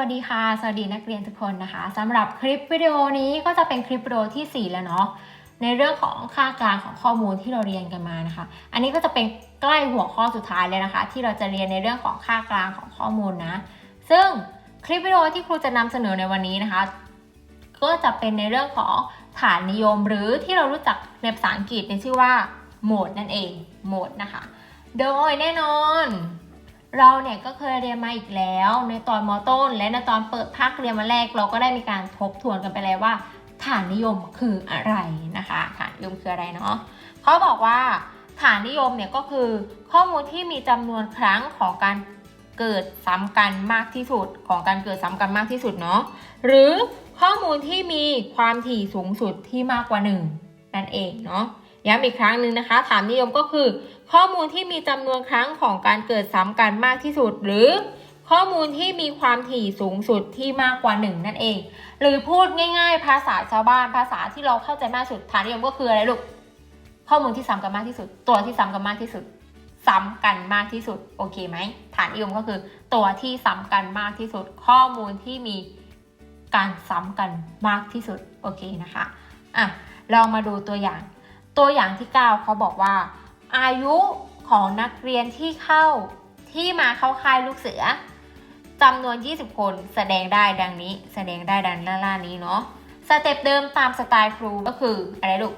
วัสดีค่ะ สวัสดีนักเรียนทุกคนนะคะสำหรับคลิปวิดีโอนี้ก็จะเป็นคลิปวิดีโอที่ 4 แล้วเนาะในเรื่องของค่ากลางของข้อมูลที่เราเรียนกันมานะคะ อันนี้ก็จะเป็นใกล้หัวข้อสุดท้ายเลยนะคะ ที่เราจะเรียนในเรื่องของค่ากลางของข้อมูลนะ ซึ่งคลิปวิดีโอที่ครูจะนำเสนอในวันนี้นะคะ ก็จะเป็นในเรื่องของฐานนิยมหรือที่เรารู้จักในภาษาอังกฤษในชื่อว่าโหมดนั่นเองโหมดนะคะ โดยแน่นอน เราเนี่ยก็เคยเรียนมาอีกแล้วในตอนมต้น และในตอนเปิดภาคเรียนมาแรก เราก็ได้มีการทบทวนกันไปแล้วว่า ฐานนิยมคืออะไรนะคะฐานนิยมคืออะไรเนาะเขาบอกว่าฐานนิยมเนี่ยก็คือข้อมูลที่มีจำนวนครั้งของการเกิดซ้ำกันมากที่สุดของการเกิดซ้ำกันมากที่สุดเนาะหรือข้อมูลที่มีความถี่สูงสุดที่มากกว่าหนึ่งนั่นเองเนาะย้ำอีกครั้งหนึ่งนะคะ ฐานนิยมก็คือ ข้อมูลที่มีจำนวนครั้งของการเกิดซ้ำกันมากที่สุด หรือข้อมูลที่มีความถี่สูงสุดที่มากกว่า 1 นั่นเอง หรือพูดง่าย ๆ ภาษาชาวบ้านภาษาที่เราเข้าใจมากสุดฐานนิยมก็คืออะไรลูกข้อมูลที่ซ้ำกันมากที่สุด ตัวที่ซ้ำกันมากที่สุด ซ้ำกันมากที่สุดโอเคไหมฐานนิยมก็คือ ตัวที่ซ้ำกันมากที่สุด ข้อมูลที่มีการซ้ำกันมากที่สุดโอเคนะคะอะลองมาดูตัวอย่าง ตัวอย่างที่ 9 เขาบอกว่า อายุของนักเรียนที่เข้าที่มาเข้าค่ายลูกเสือจำนวน 20 คนแสดงได้ดังนี้ แสดงได้ดังหน้าล่านี้เนาะสเต็ปเดิมตามสไตล์ครูก็คืออะไรลูก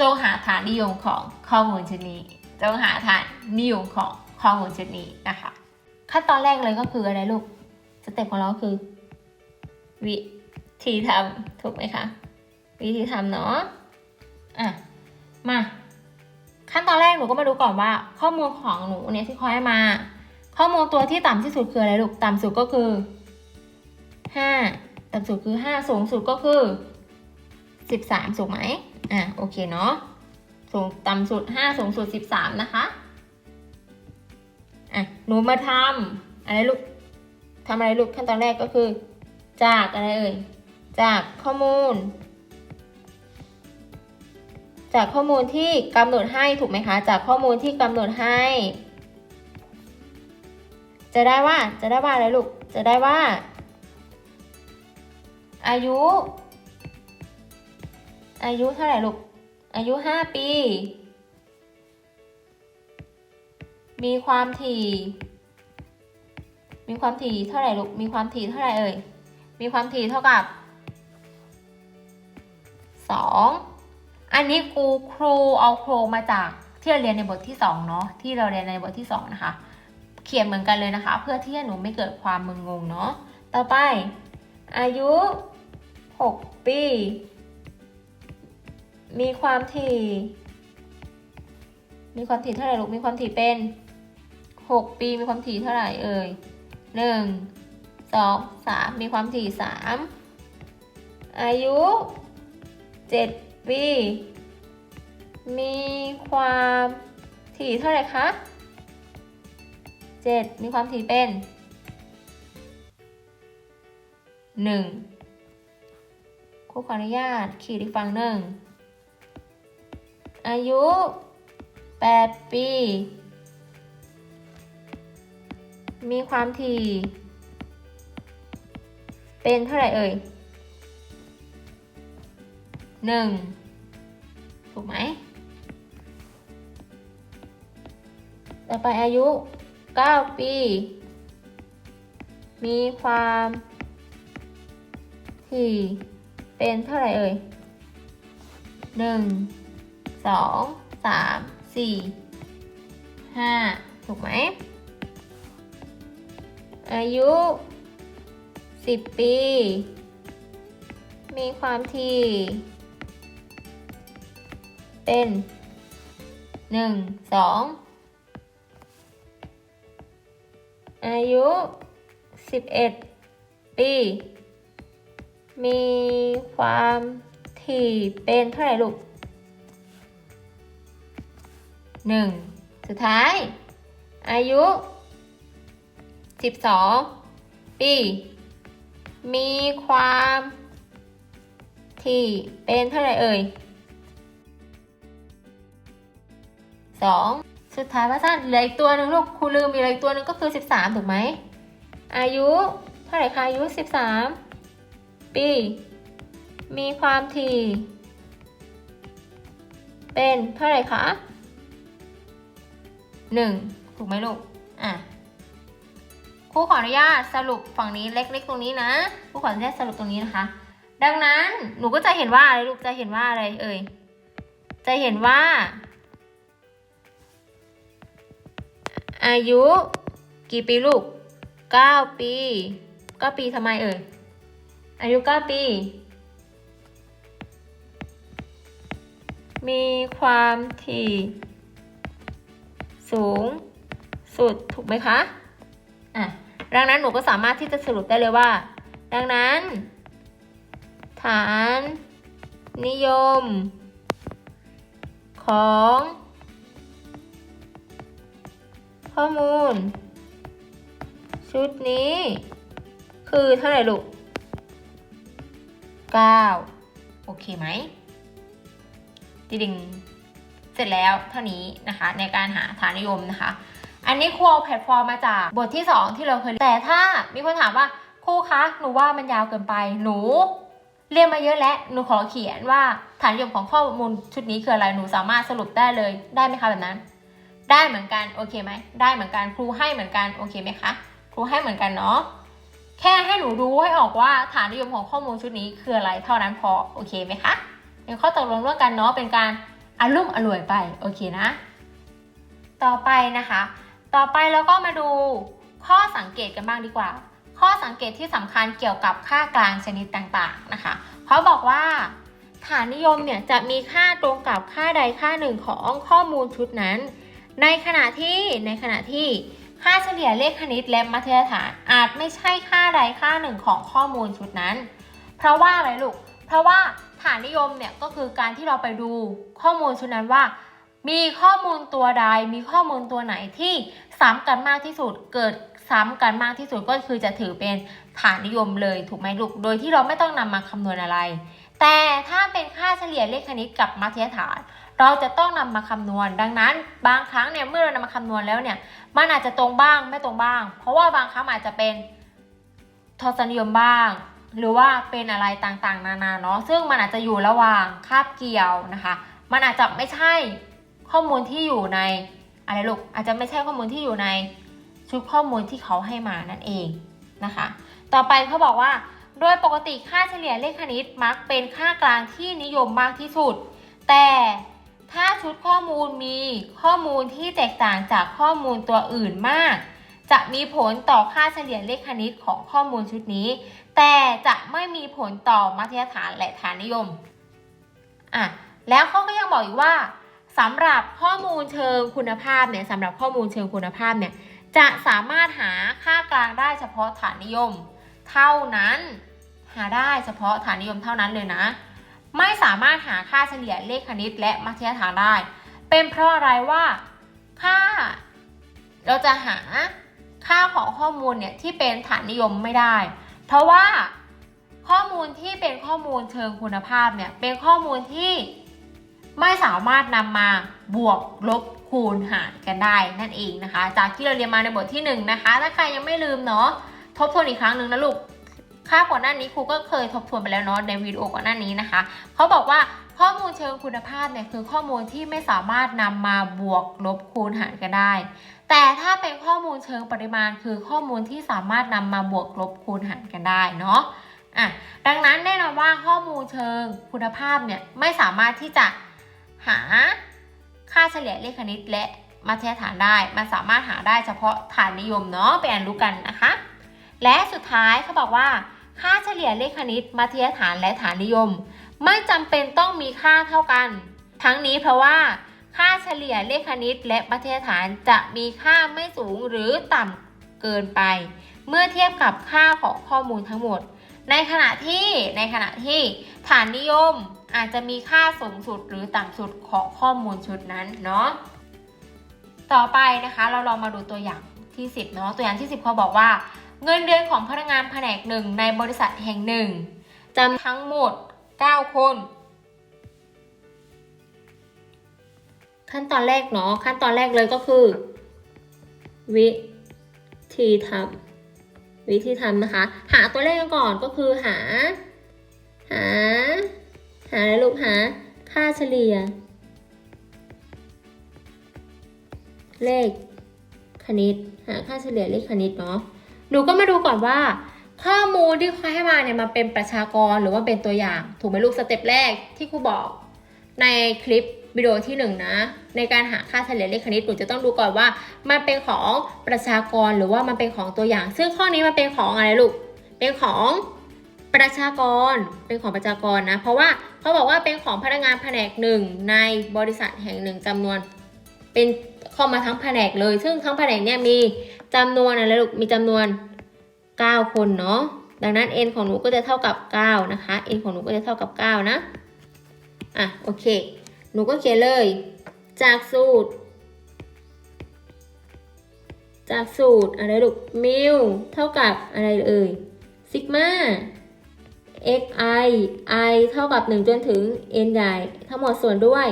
จงหาฐานนิยมของข้อมูลชุดนี้ จงหาฐานนิยมของข้อมูลชุดนี้นะคะ ขั้นตอนแรกเลยก็คืออะไรลูกสเต็ปของเราคือ วิธีทำถูกไหมคะ วิธีทำเนาะอะมา ขั้นตอนแรกหนูก็มาดูก่อนว่า ข้อมูลของหนูเนี่ยที่เขาให้มา ข้อมูลตัวที่ต่ำที่สุดคืออะไรลูกต่ำสุดก็คือห้าต่ำสุดคือห้าสูงสุดก็คือสิบสามถูกไหมอะโอเคเนาะสูงต่ำสุดห้าสูงสุดสิบสามนะคะอะหนูมาทำอะไรลูกทำอะไรลูกขั้นตอนแรกก็คือ จากอะไรเอ่ยจากข้อมูล จากข้อมูลที่กำหนดให้ถูกไหมคะ จากข้อมูลที่กำหนดให้ จะได้ว่าจะได้ว่าอะไรลูก จะได้ว่า อายุ อายุเท่าไหร่ลูก อายุห้าปี มีความถี่ มีความถี่เท่าไหร่ลูก มีความถี่เท่าไหร่เอ่ย มีความถี่เท่ากับส อันนี้ครูครูเอาโครงมาจากที่เราเรียนในบทที่2เนาะที่เราเรียนในบทที่ 2 นะคะ เขียนเหมือนกันเลยนะคะ เพื่อที่ให้หนูไม่เกิดความมึนงงเนาะต่อไป อายุ 6 ปี มีความถี่ มีความถี่เท่าไหร่ลูกมีความถี่เป็น 6 ปีมีความถี่เท่าไหร่เอ่ยหนึ่งสองสามมีความถี่สามอายุ 7 ปีมีความถี่เท่าไหร่คะ 7 มีความถี่เป็น 1ครูขออนุญาตขีดอีกฝั่งหนึ่ง อายุ 8 ปี มีความถี่ เป็นเท่าไหร่เอ่ย หนึ่งถูกไหม ต่อไปอายุ 9 ปี มีความถี่เป็นเท่าไหร่เอ่ยหนึ่งสองสามสี่ห้าถูกไหม อายุ 10 ปี มีความถี่ เป็นหนึ่งสองอายุสิบเอ็ดปี มีความถี่เป็นเท่าไหร่ลูกหนึ่งสุดท้าย อายุสิบสองปี มีความถี่เป็นเท่าไหร่เอ่ย สองสุดท้ายว่าสั้นเหลืออีกตัวหนึ่งลูกครูลืมมีอะไรอีกตัวหนึ่งก็คือสิบสามถูกไหม อายุเท่าไหร่คะอายุสิบสามปี มีความถี่ เป็นเท่าไหร่คะหนึ่งถูกไหมลูก อะครูขออนุญาตสรุปฝั่งนี้เล็กๆตรงนี้นะครูขออนุญาตสรุปตรงนี้นะคะ ดังนั้นหนูก็จะเห็นว่าอะไรลูกจะเห็นว่าอะไรเอ่ยจะเห็นว่า อายุ กี่ปีลูก 9 ปี 9 ปีทำไมเอ่ย อายุ 9 ปี มีความถี่สูงสุดถูกไหมคะ อะ ดังนั้นหนูก็สามารถที่จะสรุปได้เลยว่า ดังนั้น ฐาน นิยม ของ ข้อมูล ชุดนี้ คือเท่าไหร่ลูก 9 โอเคไหมดิงเสร็จแล้วเท่านี้นะคะ ในการหาฐานนิยมนะคะ อันนี้ครูเอาแพลตฟอร์มมาจากบทที่ 2 ที่เราเคยแต่ถ้ามีคนถามว่าครูคะหนูว่ามันยาวเกินไปหนูเรียนมาเยอะแล้ว หนูขอเขียนว่าฐานนิยมของข้อมูลชุดนี้คืออะไร หนูสามารถสรุปได้เลย ได้ไหมคะแบบนั้น ได้เหมือนกันโอเคไหมได้เหมือนกันครูให้เหมือนกันโอเคไหมคะครูให้เหมือนกันเนาะแค่ให้หนูรู้ให้ออกว่าฐานนิยมของข้อมูลชุดนี้คืออะไรเท่านั้นพอโอเคไหมคะเป็นข้อตกลงร่วมกันเนาะเป็นการอารมณ์อร่วยไปโอเคนะ ต่อไปนะคะ ต่อไปเราก็มาดูข้อสังเกตกันบ้างดีกว่า ข้อสังเกตที่สำคัญเกี่ยวกับค่ากลางชนิดต่างๆนะคะเขาบอกว่าฐานนิยมเนี่ยจะมีค่าตรงกับค่าใดค่าหนึ่งของข้อมูลชุดนั้น ในขณะที่ในขณะที่ค่าเฉลี่ยเลขคณิตและมัธยฐานอาจไม่ใช่ค่าใดค่าหนึ่งของข้อมูลชุดนั้น เพราะว่าอะไรลูก เพราะว่าฐานนิยมเนี่ยก็คือการที่เราไปดูข้อมูลชุดนั้นว่า มีข้อมูลตัวใด มีข้อมูลตัวไหนที่ซ้ำกันมากที่สุด เกิดซ้ำกันมากที่สุดก็คือจะถือเป็นฐานนิยมเลยถูกไหมลูก โดยที่เราไม่ต้องนำมาคำนวณอะไร แต่ถ้าเป็นค่าเฉลี่ยเลขคณิตกับมัธยฐาน เราจะต้องนำมาคำนวณ ดังนั้นบางครั้งเนี่ยเมื่อเรานำมาคำนวณแล้วเนี่ยมันอาจจะตรงบ้างไม่ตรงบ้าง เพราะว่าบางครั้งอาจจะเป็นทศนิยมบ้าง หรือว่าเป็นอะไรต่างๆ นานาเนาะซึ่งมันอาจจะอยู่ระหว่างคาบเกี่ยวนะคะ มันอาจจะไม่ใช่ข้อมูลที่อยู่ในอะไรลูกอาจจะไม่ใช่ข้อมูลที่อยู่ในชุดข้อมูลที่เขาให้มานั่นเองนะคะ ต่อไปเขาบอกว่า โดยปกติค่าเฉลี่ยเลขคณิตมักเป็นค่ากลางที่นิยมมากที่สุด แต่ ถ้าชุดข้อมูลมีข้อมูลที่แตกต่างจากข้อมูลตัวอื่นมาก จะมีผลต่อค่าเฉลี่ยเลขคณิตของข้อมูลชุดนี้ แต่จะไม่มีผลต่อมัธยฐานและฐานนิยมอะแล้วเขาก็ยังบอกอีกว่าสำหรับข้อมูลเชิงคุณภาพเนี่ยสำหรับข้อมูลเชิงคุณภาพเนี่ยจะสามารถหาค่ากลางได้เฉพาะฐานนิยม เท่านั้นหาได้เฉพาะฐานนิยมเท่านั้นเลยนะ ไม่สามารถหาค่าเฉลี่ยเลขคณิตและมัธยฐานได้ เป็นเพราะอะไรว่าค่า เราจะหาค่าของข้อมูลเนี่ยที่เป็นฐานนิยมไม่ได้ เพราะว่าข้อมูลที่เป็นข้อมูลเชิงคุณภาพเนี่ยเป็นข้อมูลที่ไม่สามารถนำมาบวกลบคูณหารกันได้นั่นเองนะคะ จากที่เราเรียนมาในบทที่1นงนะคะถ้าใครยังไม่ลืมเนาะทบทวนอีกครั้งหนึ่งนะลูก ค่าก่อนหน้านี้ครูก็เคยทบทวนไปแล้วเนาะในวิดีโอก่อนหน้านี้นะคะเขาบอกว่าข้อมูลเชิงคุณภาพเนี่ยคือข้อมูลที่ไม่สามารถนำมาบวกลบคูณหารกันได้ แต่ถ้าเป็นข้อมูลเชิงปริมาณ คือข้อมูลที่สามารถนำมาบวกลบคูณหารกันได้เนาะอะดังนั้นแน่นอนว่าข้อมูลเชิงคุณภาพเนี่ยไม่สามารถที่จะหาค่าเฉลี่ยเลขคณิตและมัธยฐานได้ มันสามารถหาได้เฉพาะฐานนิยมเนาะไปอ่านรู้กันนะคะ และสุดท้ายเขาบอกว่า ค่าเฉลี่ยเลขคณิต มัธยฐานและฐานนิยม ไม่จำเป็นต้องมีค่าเท่ากัน ทั้งนี้เพราะว่าค่าเฉลี่ยเลขคณิต และมัธยฐานจะมีค่าไม่สูงหรือต่ำเกินไป เมื่อเทียบกับค่าของข้อมูลทั้งหมด ในขณะที่ในขณะที่ฐานนิยมอาจจะมีค่าสูงสุดหรือต่ำสุดของข้อมูลชุดนั้นเนาะต่อไปนะคะเราลองมาดูตัวอย่างที่ 10เนาะตัวอย่างที่ 10เขาบอกว่า เงินเดือนของพนักงานแผนกหนึ่งในบริษัทแห่งหนึ่งจำทั้งหมด 9 คน ขั้นตอนแรกเนาะขั้นตอนแรกเลยก็คือ วิธีทำวิธีทำนะคะ หาตัวเลขกก่อนก็คือหา หา หาอะไรลูกหา ค่าเฉลี่ย เลขคณิต หาค่าเฉลี่ยเลขคณิตเนาะ หนูก็มาดูก่อนว่า ข้อมูลที่เขาให้มาเนี่ยมันเป็นประชากรหรือว่าเป็นตัวอย่าง ถูกไหมลูกสเต็ปแรกที่ครูบอก ในคลิปวิดีโอที่หนึ่งนะในการหาค่าเฉลี่ยเลขคณิตหนูจะต้องดูก่อนว่า มันเป็นของประชากรหรือว่ามันเป็นของตัวอย่าง ซึ่งข้อนี้มันเป็นของอะไรลูกเป็นของประชากรเป็นของประชากรนะ เพราะว่าเขาบอกว่าเป็นของพนักงานแผนกหนึ่งในบริษัทแห่งหนึ่งจำนวน เป็นเข้ามาทั้งแผนกเลย ซึ่งทั้งแผนกเนี่ยมี จำนวนอะไรลูกมีจำนวน 9 คนเนาะดังนั้น n ของหนูก็จะเท่ากับ 9 นะคะ n ของหนูก็จะเท่ากับ 9 นะ อะ โอเค หนูก็เขียนเลย จากสูตร จากสูตรอะไรลูก มิลเท่ากับอะไรเอ่ย ซิกมา xi i เท่ากับ 1 จนถึง n ใหญ่ ทั้งหมดส่วนด้วย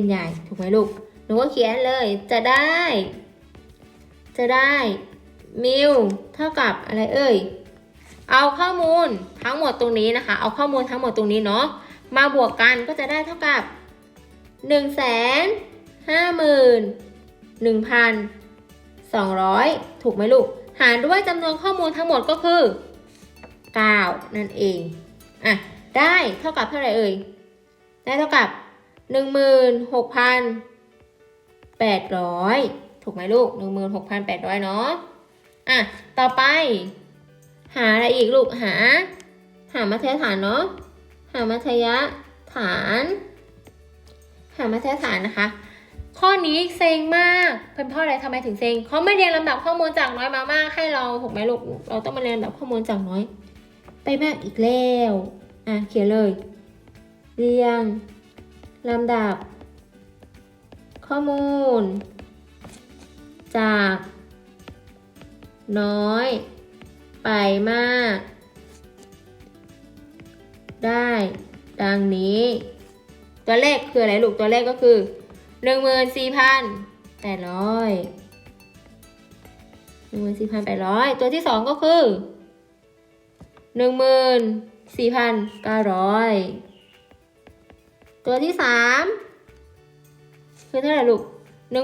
n ใหญ่ ถูกไหมลูก หนูก็เขียนเลย จะได้ จะได้มิลเท่ากับอะไรเอ่ย เอาข้อมูลทั้งหมดตรงนี้นะคะ เอาข้อมูลทั้งหมดตรงนี้เนาะ มาบวกกันก็จะได้เท่ากับ1นึ่งแสนห้าหมื่นหนึ่งพันสองร้อยถูกไหมลูก หารด้วยจำนวนข้อมูลทั้งหมดก็คือ 9 นั่นเอง อะ ได้เท่ากับเท่าไหร่เอ่ย ได้เท่ากับ 16,800 ถูกไหมลูก16,800เนาะอะต่อไป หาอะไรอีกลูกหา หามัธยฐานเนาะหามัธยฐาน หามัธยฐานนะคะ ข้อนี้เซ็งมากเป็นเพราะอะไรทำไมถึงเซ็งเขาไม่เรียงลำดับข้อมูลจากน้อยมามากให้เราถูกไหมลูกเราต้องมาเรียงลำดับข้อมูลจากน้อย ไปมากอีกแล้วอะเขียนเลย เรียงลำดับ ข้อมูล จาก น้อย ไปมาก ได้ ดังนี้ ตัวเลขคืออะไรลูก ตัวเลขก็คือหนึ่งหมื่นสี่พันแปดร้อยหนึ่งหมื่นสี่พันแปดร้อยตัวที่สองก็คือหนึ่งหมื่นสี่พันเก้าร้อยตัวที่สามคือเท่าไหร่ลูกห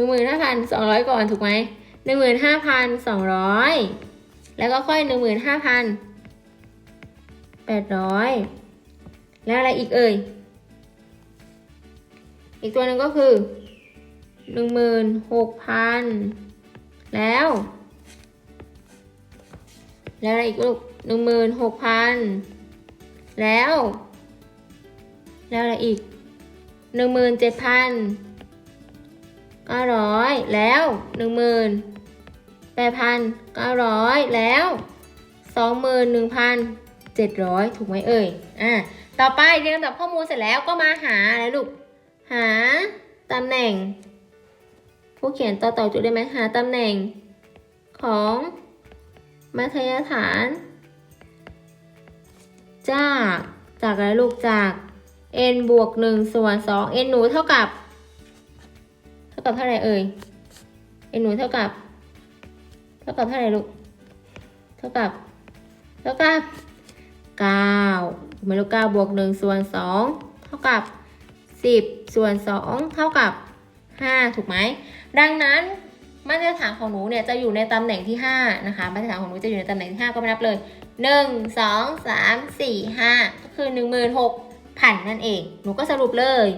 นึ่งหมื่นห้าพันหนึ่งหมื่นห้าพันสองร้อยก่อนถูกไหมหนึ่งหมื่นห้าพันสองร้อยแล้วก็ค่อยหนึ่งหมื่นห้าพันแปดร้อยแล้วอะไรอีกเอ่ย อีกตัวหนึ่งก็คือหนึ่งหมื่นหกพันแล้ว แล้วอะไรอีกลูกหนึ่งหมื่นหกพันแล้ว แล้วอะไรอีกหนึ่งหมื่นเจ็ดพัน เก้าร้อยแล้วหนึ่งหมื่นแปดพันเก้าร้อยแล้วสองหมื่นหนึ่งพันเจ็ดร้อยถูกไหมเอ่ย อะต่อไปเรียงลำดับข้อมูลเสร็จแล้วก็มาหาอะไรลูก หาตำแหน่ง ผู้เขียนต่อต่อจุดได้ไหมหาตำแหน่งของมัธยฐาน จาก จากอะไรลูกจาก n บวก 1 ส่วน 2 n หนูเท่ากับ ท่ากับเท่าไหร่เอ่ย n หนูเท่ากับ เท่ากับเท่าไหร่ลูก เท่ากับ เท่ากับ9ถูกไหมลูก9บวก1ส่วน2เท่ากับ10ส่วน2เท่ากับ5ถูกไหม ดังนั้นมาตรฐานของหนูเนี่ยจะอยู่ในตำแหน่งที่5นะคะมาตรฐานของหนูจะอยู่ในตำแหน่งที่5ก็ไม่นับเลย1 2 3 4 5ก็คือ16,000พันนั่นเอง หนูก็สรุปเลย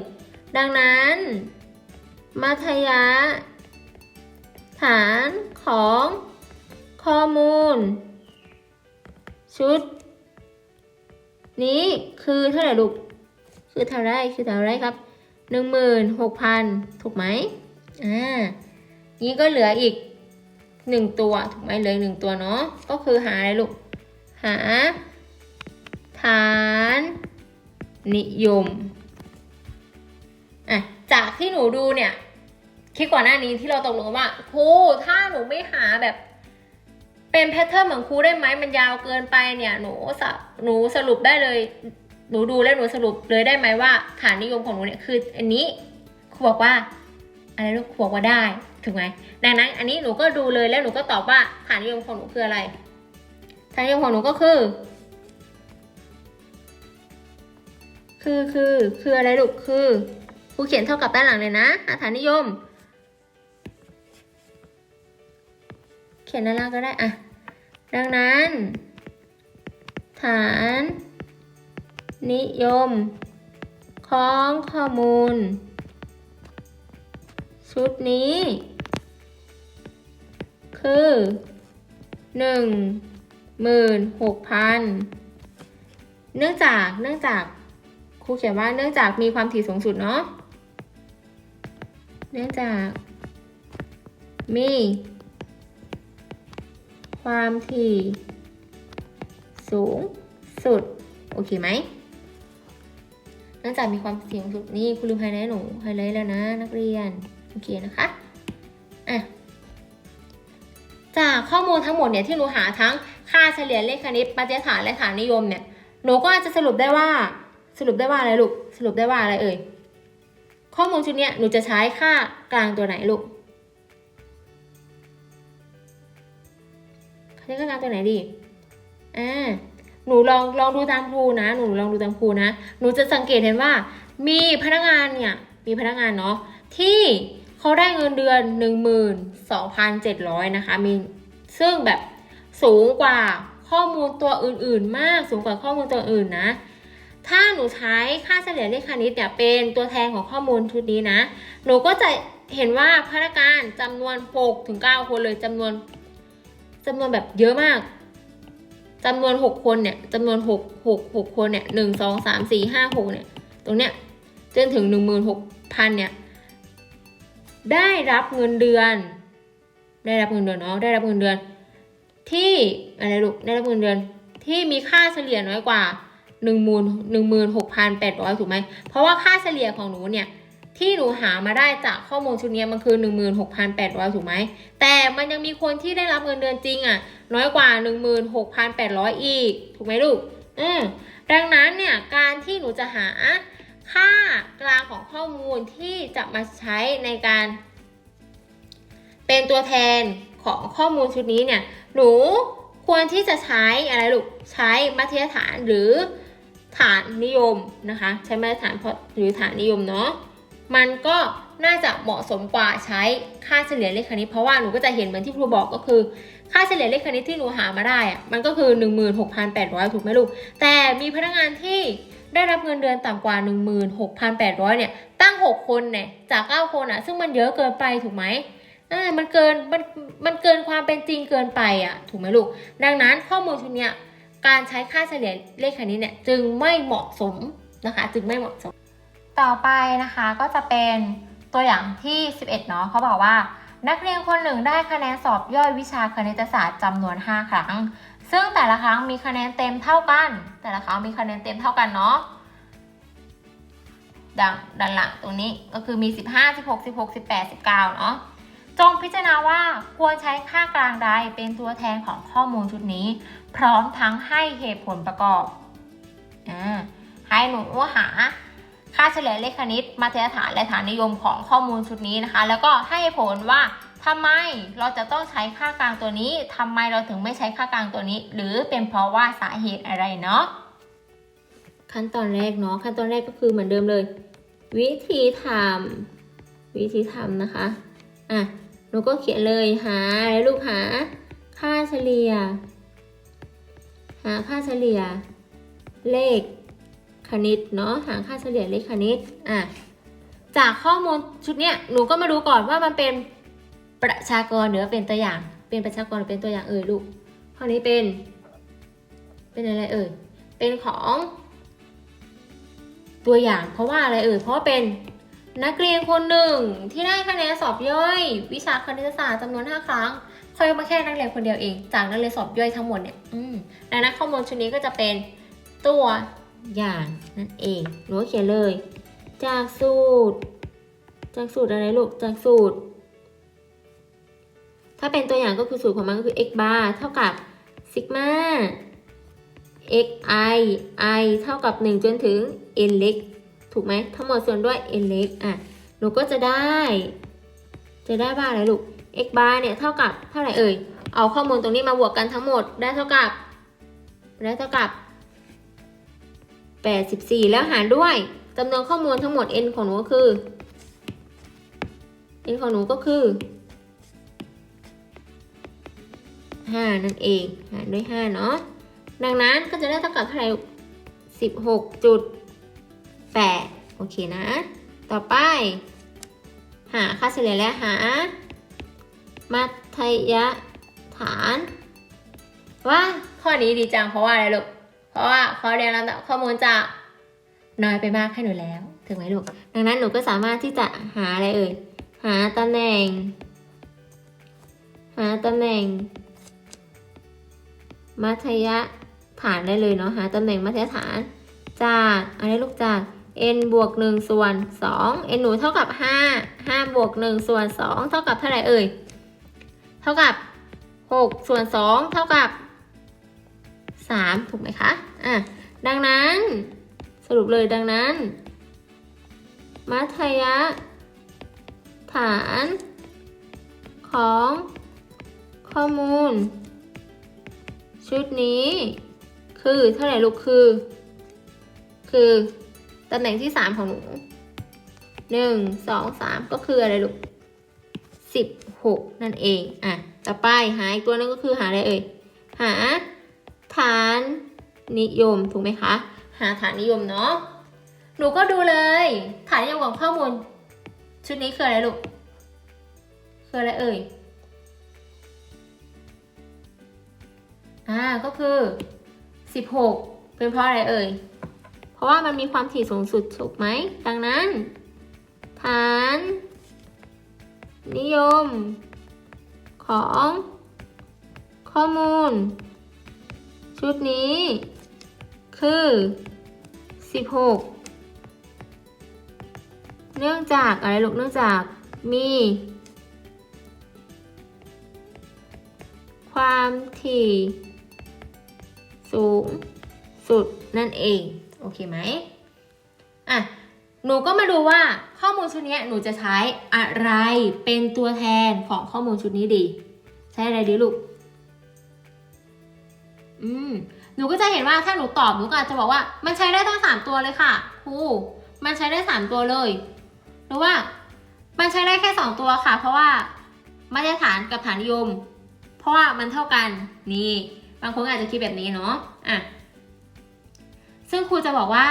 ดังนั้น มัธยฐานของข้อมูล ชุด นี้คือเท่าไหร่ลูก คือเท่าไรคือเท่าไรครับหนึ่งหมื่นหกพันถูกไหมอ่านี้ก็เหลืออีกหนึ่งตัวถูกไหมเหลือหนึ่งตัวเนาะก็คือหาอะไรลูก หา ฐาน นิยม จากที่หนูดูเนี่ยคลิปก่อนหน้านี้ที่เราตกลงว่าครูถ้าหนูไม่หาแบบ เป็นแพทเทิร์นเหมือนครูได้ไหมมันยาวเกินไปเนี่ยหนูสหนูสรุปได้เลย หนูดูแล้วหนูสรุปเลยได้ไหมว่า ฐานนิยมของหนูเนี่ยคืออันนี้ครูบอกว่าอะไรลูกครูบวกว่าได้ถูกไหมดังนั้น อันนี้หนูก็ดูเลยแล้วหนูก็ตอบว่าฐานนิยมของหนูคืออะไร ฐานนิยมของหนูก็คือ คือคือคืออะไรลูกคือ ครูเขียนเท่ากับด้านหลังเลยนะหาฐานนิยม เขียนด้านล่างก็ได้อะดังนั้น ฐาน นิยม ของข้อมูล ชุดนี้ คือหนึ่งหมื่นหกพันเนื่องจากเนื่องจากครูเขียนว่าเนื่องจากมีความถี่สูงสุดเนาะ เนื่องจาก มี ความถี่ สูงสุด โอเคไหมเนื่องจากมีความถี่สูงสุดนี่คุณลืมไฮไลท์หนูไฮไลท์แล้วนะ นักเรียน โอเคนะคะอะจากข้อมูลทั้งหมดเนี่ยที่หนูหาทั้งค่าเฉลี่ยเลขคณิตมาตรฐานและฐานนิยมเนี่ยหนูก็อาจจะสรุปได้ว่า สรุปได้ว่าอะไรลูกสรุปได้ว่าอะไรเอ่ย ข้อมูลชุดนี้หนูจะใช้ค่ากลางตัวไหนลูกใช้ค่ากลางตัวไหนดีอ่าหนูลองลองดูตามครูนะ หนูลองดูตามครูนะ หนูจะสังเกตเห็นว่า มีพนักงานเนี่ยมีพนักงานเนาะที่เขาได้เงินเดือน 12,700 นะคะ มีซึ่งแบบสูงกว่าข้อมูลตัวอื่น ๆ มากสูงกว่าข้อมูลตัวอื่นนะ ถ้าหนูใช้ค่าเฉลี่ยเลขคณิตเนี่ยเป็นตัวแทนของข้อมูลชุดนี้นะ หนูก็จะเห็นว่าพนักงานจำนวน6ถึง9คนเลยจำนวนจำนวนแบบเยอะมากจำนวน 6 คนเนี่ยจำนวน 6 6 6 คนเนี่ย1 2 3 4 5 6เนี่ย ตรงเนี้ยจนถึง 16,000เนี่ย ได้รับเงินเดือน ได้รับเงินเดือนเนาะได้รับเงินเดือน ที่อะไรลูกได้รับเงินเดือน ที่มีค่าเฉลี่ยน้อยกว่า หนึ่งหมื่นหนึ่งหมื่นหกพันแปดร้อยถูกไหม เพราะว่าค่าเฉลี่ยของหนูเนี่ย ที่หนูหามาได้จากข้อมูลชุดนี้มันคือหนึ่งหมื่นหกพันแปดร้อยถูกไหม แต่มันยังมีคนที่ได้รับเงินเดือนจริงอะ น้อยกว่าหนึ่งหมื่นหกพันแปดร้อยอีก ถูกไหมลูก อืมดังนั้นเนี่ยการที่หนูจะหาค่ากลางของข้อมูลที่จะมาใช้ในการ เป็นตัวแทนของข้อมูลชุดนี้เนี่ย หนูควรที่จะใช้อะไรลูก ใช้มาตรฐานหรือ ฐานนิยมนะคะ ใช้มาตรฐานหรือฐานนิยมเนาะมันก็น่าจะเหมาะสมกว่าใช้ค่าเฉลี่ยเลขคณิตเพราะว่าหนูก็จะเห็นเหมือนที่ครูบอกก็คือ ค่าเฉลี่ยเลขคณิตที่หนูหามาได้อะมันก็คือ 16,800 ถูกไหมลูก แต่มีพนักงานที่ได้รับเงินเดือนต่ำกว่า 16,800 เนี่ย ตั้ง 6 คนเนี่ย จาก 9 คนอะซึ่งมันเยอะเกินไปถูกไหมอ่ามันเกินมันมันเกินความเป็นจริงเกินไปอะถูกไหมลูก ดังนั้นข้อมูลชุดเนี้ย การใช้ค่าเฉลี่ยเลขคณิตเนี่ยจึงไม่เหมาะสมนะคะ จึงไม่เหมาะสม ต่อไปนะคะก็จะเป็นตัวอย่างที่ 11 เนาะเขาบอกว่า นักเรียนคนหนึ่งได้คะแนนสอบย่อยวิชาคณิตศาสตร์จำนวน 5 ครั้ง ซึ่งแต่ละครั้งมีคะแนนเต็มเท่ากัน แต่ละครั้งมีคะแนนเต็มเท่ากันเนาะดังด้านหลังตรงนี้ก็คือมี 15 16 16 18 19 เนาะจงพิจารณาว่าควรใช้ค่ากลางใดเป็นตัวแทนของข้อมูลชุดนี้ พร้อมทั้งให้เหตุผลประกอบอให้หนูหาค่าเฉลี่ยเลขคณิตมาตรฐานและฐานนิยมของข้อมูลชุดนี้นะคะ แล้วก็ให้ผลว่าทำไมเราจะต้องใช้ค่ากลางตัวนี้ทำไมเราถึงไม่ใช้ค่ากลางตัวนี้ หรือเป็นเพราะว่าสาเหตุอะไรเนาะขั้นตอนแรกเนาะขั้นตอนแรกก็คือเหมือนเดิมเลย วิธีทำวิธีทำนะคะอะหนูก็เขียนเลยหาอะไรลูกหา ค่าเฉลี่ย หาค่าเฉลี่ยเลขคณิตเนาะหาค่าเฉลี่ยเลขคณิตอะจากข้อมูลชุดเนี้ยหนูก็มาดูก่อนว่ามันเป็นประชากรหรือเป็นตัวอย่าง เป็นประชากรหรือเป็นตัวอย่างเอ่ยลูกข้อนี้เป็น เป็นอะไรเอ่ยเป็นของตัวอย่างเพราะว่าอะไรเอ่ยเพราะเป็นนักเรียนคนหนึ่งที่ได้คะแนนสอบย่อย วิชาคณิตศาสตร์จำนวน 5 ครั้ง เขามาแค่นักเรียนคนเดียวเอง จากนักเรียนสอบย่อยทั้งหมดเนี่ยอืมดังนั้นข้อมูลชุดนี้ก็จะเป็นตัวอย่างนั่นเองหนูก็เขียนเลย จากสูตร จากสูตรอะไรลูก จากสูตร ถ้าเป็นตัวอย่างก็คือสูตรของมันก็คือ x bar เท่ากับ sigma x i i เท่ากับ 1 จนถึง n เล็กถูกไหมทั้งหมดส่วนด้วย n เล็กอะหนูก็จะได้ จะได้ว่าอะไรลูก x bar เนี่ยเท่ากับเท่าไหร่เอ่ย เอาข้อมูลตรงนี้มาบวกกันทั้งหมดได้เท่ากับ ได้เท่ากับ 84 แล้วหารด้วยจำนวนข้อมูลทั้งหมด n ของหนูก็คือ n ของหนูก็คือ5นั่นเองหารด้วย5เนาะ ดังนั้นก็จะได้เท่ากับเท่าไหร่16.8 โอเคนะ ต่อไป หาค่าเฉลี่ยและหา มัธยฐานว่าข้อนี้ดีจังเพราะว่าอะไรลูก เพราะว่าเขาเรียนลำดับข้อมูลจะน้อยไปมากให้หนูแล้วถึงไหมลูก ดังนั้นหนูก็สามารถที่จะหาอะไรเอ่ย หาตำแหน่ง หาตำแหน่ง มัธยฐานได้เลยเนาะ หาตำแหน่งมัธยฐานจากอะไรลูกจาก n บวก1ส่วน 2 n หนูเท่ากับ 5 5 บวก1ส่วน 2 เท่ากับเท่าไหร่เอ่ย เท่ากับ6ส่วน2เท่ากับ 3 ถูกไหมคะอะดังนั้นสรุปเลยดังนั้น มัธยฐานของข้อมูล ชุดนี้คือเท่าไหร่ลูกคือ คือตำแหน่งที่ 3 ของหนู1 2 3 ก็คืออะไรลูก 16 นั่นเองอะ ต่อไปหาอีกตัวนึงก็คือหาอะไรเอ่ย หาฐานนิยมถูกไหมคะ หาฐานนิยมเนาะ หนูก็ดูเลย ฐานนิยมของข้อมูล ชุดนี้คืออะไรลูก คืออะไรเอ่ย อ่า ก็คือ 16 เป็นเพราะอะไรเอ่ย เพราะว่ามันมีความถี่สูงสุดถูกไหม ดังนั้น ฐาน นิยม ของข้อมูล ชุดนี้ คือ 16 เนื่องจากอะไรลูกเนื่องจากมี ความถี่ สูงสุดนั่นเอง โอเคไหมอะ หนูก็มาดูว่าข้อมูลชุดนี้หนูจะใช้อะไรเป็นตัวแทนของข้อมูลชุดนี้ดี ใช้อะไรดีลูก อืม หนูก็จะเห็นว่าถ้าหนูตอบหนูก็อาจจะบอกว่า มันใช้ได้ทั้งสามตัวเลยค่ะครูมันใช้ได้สามตัวเลย หรือว่า มันใช้ได้แค่สองตัวค่ะ เพราะว่ามาตรฐานกับฐานนิยม เพราะว่ามันเท่ากัน นี่ บางคนอาจจะคิดแบบนี้เนาะ อะ ซึ่งครูจะบอกว่า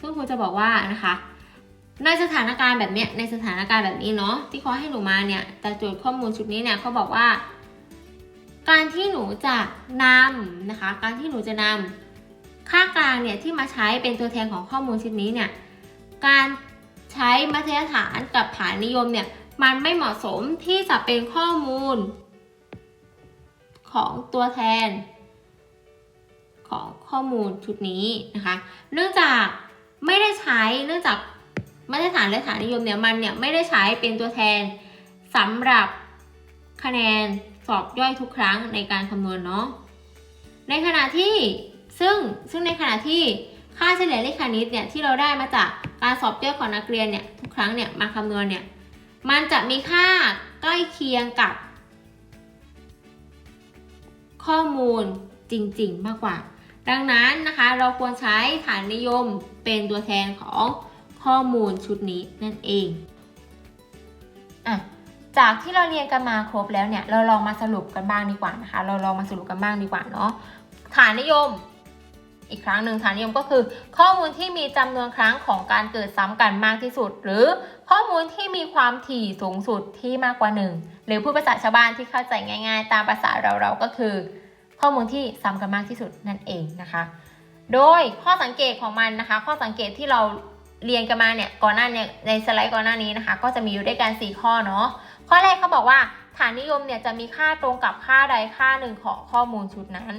ซึ่งครูจะบอกว่านะคะในสถานการณ์แบบเนี้ยในสถานการณ์แบบนี้เนาะที่เขาให้หนูมาเนี่ยแต่จทย์ข้อมูลชุดนี้เนี่ยเขาบอกว่า การที่หนูจะนำนะคะ การที่หนูจะนำค่ากลางเนี่ยที่มาใช้เป็นตัวแทนของข้อมูลชุดนี้เนี่ยการใช้มัธยฐานกับฐานนิยมเนี่ยมันไม่เหมาะสมที่จะเป็นข้อมูล ของตัวแทน ของข้อมูลชุดนี้นะคะ เนื่องจาก ไม่ได้ใช้เนื่องจากมาตรฐานและฐานนิยมเนี่ยมันเนี่ยไม่ได้ใช้เป็นตัวแทนสำหรับคะแนนสอบย่อยทุกครั้งในการคำนวณเนาะในขณะที่ซึ่งซึ่งในขณะที่ค่าเฉลี่ยเลขคณิตเนี่ยที่เราได้มาจากการสอบย่อยของนักเรียนเนี่ยทุกครั้งเนี่ยมาคำนวณเนี่ยมันจะมีค่าใกล้เคียงกับข้อมูลจริง ๆ มากกว่า ดังนั้นนะคะเราควรใช้ฐานนิยมเป็นตัวแทนของข้อมูลชุดนี้นั่นเองอะจากที่เราเรียนกันมาครบแล้วเนี่ย เราลองมาสรุปกันบ้างดีกว่านะคะ เราลองมาสรุปกันบ้างดีกว่าเนาะฐานนิยม อีกครั้งหนึ่งฐานนิยมก็คือ ข้อมูลที่มีจำนวนครั้งของการเกิดซ้ำกันมากที่สุด หรือข้อมูลที่มีความถี่สูงสุดที่มากกว่าหนึ่งหรือผู้ภาษาชาวบ้านที่เข้าใจง่าย ๆ ตามภาษาเราเราๆก็คือ ข้อมูลที่ซ้ำกันมากที่สุดนั่นเองนะคะ โดยข้อสังเกตของมันนะคะ ข้อสังเกตที่เราเรียนกันมาเนี่ยก่อนหน้าเนี่ยในสไลด์ก่อนหน้านี้นะคะ ก็จะมีอยู่ด้วยกัน 4 ข้อเนาะข้อแรกเขาบอกว่าฐานนิยมเนี่ยจะมีค่าตรงกับค่าใดค่าหนึ่งของข้อมูลชุดนั้น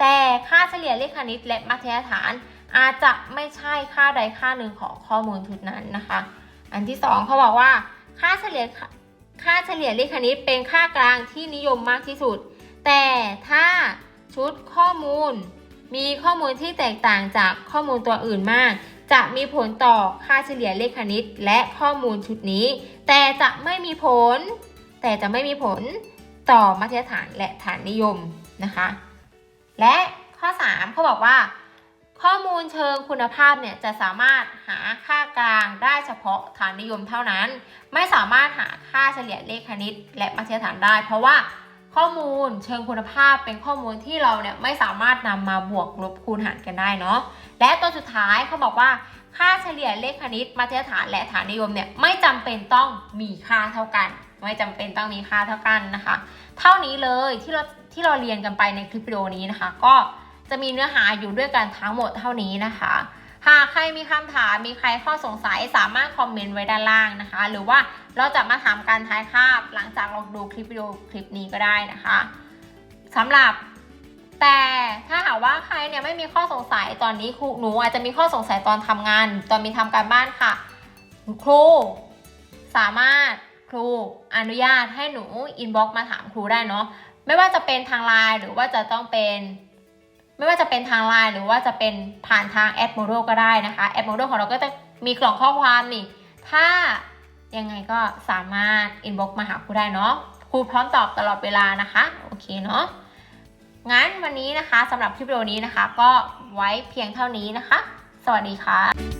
แต่ค่าเฉลี่ยเลขคณิตและมัธยฐาน อาจจะไม่ใช่ค่าใดค่าหนึ่งของข้อมูลชุดนั้นนะคะ อันที่สองเขาบอกว่าค่าเฉลี่ยค่าเฉลี่ยเลขคณิตเป็นค่ากลางที่นิยมมากที่สุด แต่ถ้าชุดข้อมูล มีข้อมูลที่แตกต่างจากข้อมูลตัวอื่นมาก จะมีผลต่อค่าเฉลี่ยเลขคณิต และข้อมูลชุดนี้ แต่จะไม่มีผล แต่จะไม่มีผลต่อมาตรฐานและฐานนิยมนะคะ และข้อ3เขาบอกว่า ข้อมูลเชิงคุณภาพเนี่ยจะสามารถหาค่ากลางได้เฉพาะฐานนิยมเท่านั้น ไม่สามารถหาค่าเฉลี่ยเลขคณิต และมาตรฐานได้ เพราะว่า ข้อมูลเชิงคุณภาพเป็นข้อมูลที่เราเนี่ยไม่สามารถนำมาบวกลบคูณหารกันได้เนาะและตัวสุดท้ายเขาบอกว่าค่าเฉลี่ยเลขคณิตมาตรฐานและฐานนิยมเนี่ยไม่จำเป็นต้องมีค่าเท่ากัน ไม่จำเป็นต้องมีค่าเท่ากันนะคะ เท่านี้เลยที่เราที่เราเรียนกันไปในคลิปวิดีโอนี้นะคะ ก็จะมีเนื้อหาอยู่ด้วยกันทั้งหมดเท่านี้นะคะ หากใครมีคำถามมีใครข้อสงสัยสามารถคอมเมนต์ไว้ด้านล่างนะคะ หรือว่าเราจะมาถามการท้ายคาบหลังจากเราดูคลิปวิดีโอคลิปนี้ก็ได้นะคะสำหรับแต่ถ้าหากว่าใครเนี่ยไม่มีข้อสงสัยตอนนี้ครูหนูอาจจะมีข้อสงสัยตอนทำงาน ตอนมีทำการบ้านค่ะ ครูสามารถครูอนุญาตให้หนูอินบ็อกซ์มาถามครูได้เนาะไม่ว่าจะเป็นทางไลน์หรือว่าจะต้องเป็น ไม่ว่าจะเป็นทางไลน์หรือว่าจะเป็นผ่านทางแอดโมโดก็ได้นะคะแอดโมโดของเราก็จะมีกล่องข้อความนี่ ถ้ายังไงก็สามารถอินบ็อกมาหาครูได้เนาะครูพร้อมตอบตลอดเวลานะคะโอเคเนาะงั้นวันนี้นะคะสำหรับคลิปวิดีโอนี้นะคะ ก็ไว้เพียงเท่านี้นะคะ สวัสดีค่ะ